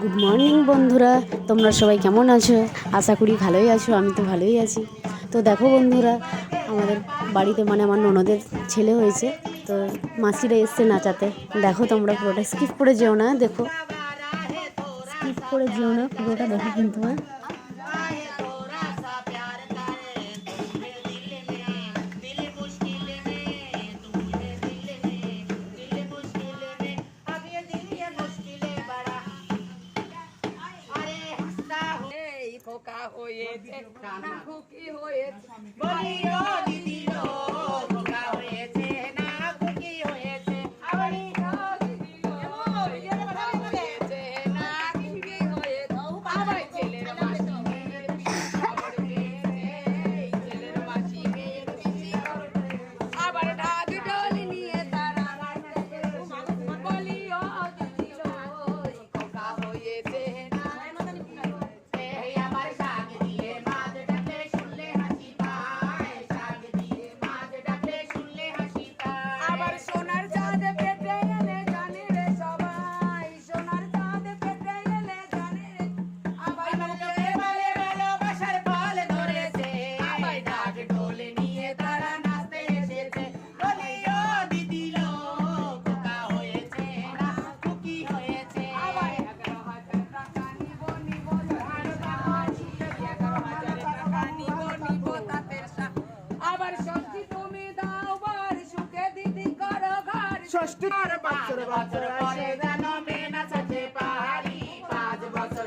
Good morning বন্ধুরা। তোমরা সবাই কেমন আছো? আশা করি ভালোই আছো, আমি তো ভালোই আছি। তো দেখো বন্ধুরা, আমাদের বাড়িতে মানে আমার ননদের ছেলে হয়েছে। তো মাসিরা এসছে নাচাতে। দেখো তোমরা পুরোটা। স্কিপ করে যেও না, দেখো। স্কিপ করে যেও না, পুরোটা দেখো কিন্তু হয়েছে না খুকি হয়েছে? ষষ্ঠী পাঁচ বছর পরে যেন মেনা সাথে পাহাড়ি পাঁচ বছর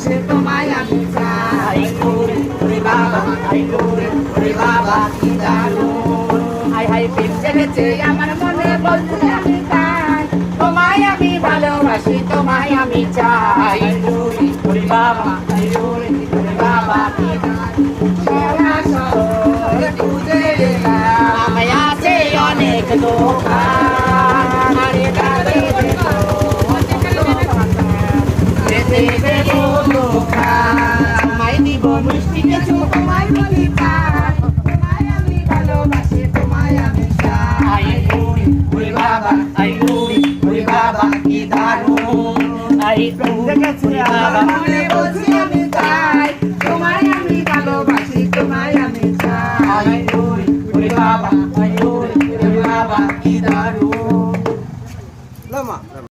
ভালোবাসি তোমায় আমি চাই ওরে বাবা ওরে বাবা, কি হাই হাই আমার মনে আমি তোমায় আমি ভালোবাসি, তোমায় আমি চাই বাবা বাবা, কি আছে অনেক দোকান। দেবো দোকান তোমায় দিব মিষ্টি কিছু তোমায় বলি পাই তোমায় আমি ভালোবাসি তোমায় আমি চাই ওরে ওরে বাবা আই ওরে ওরে বাবা কি দারুণ আই ওরে ওরে বাবা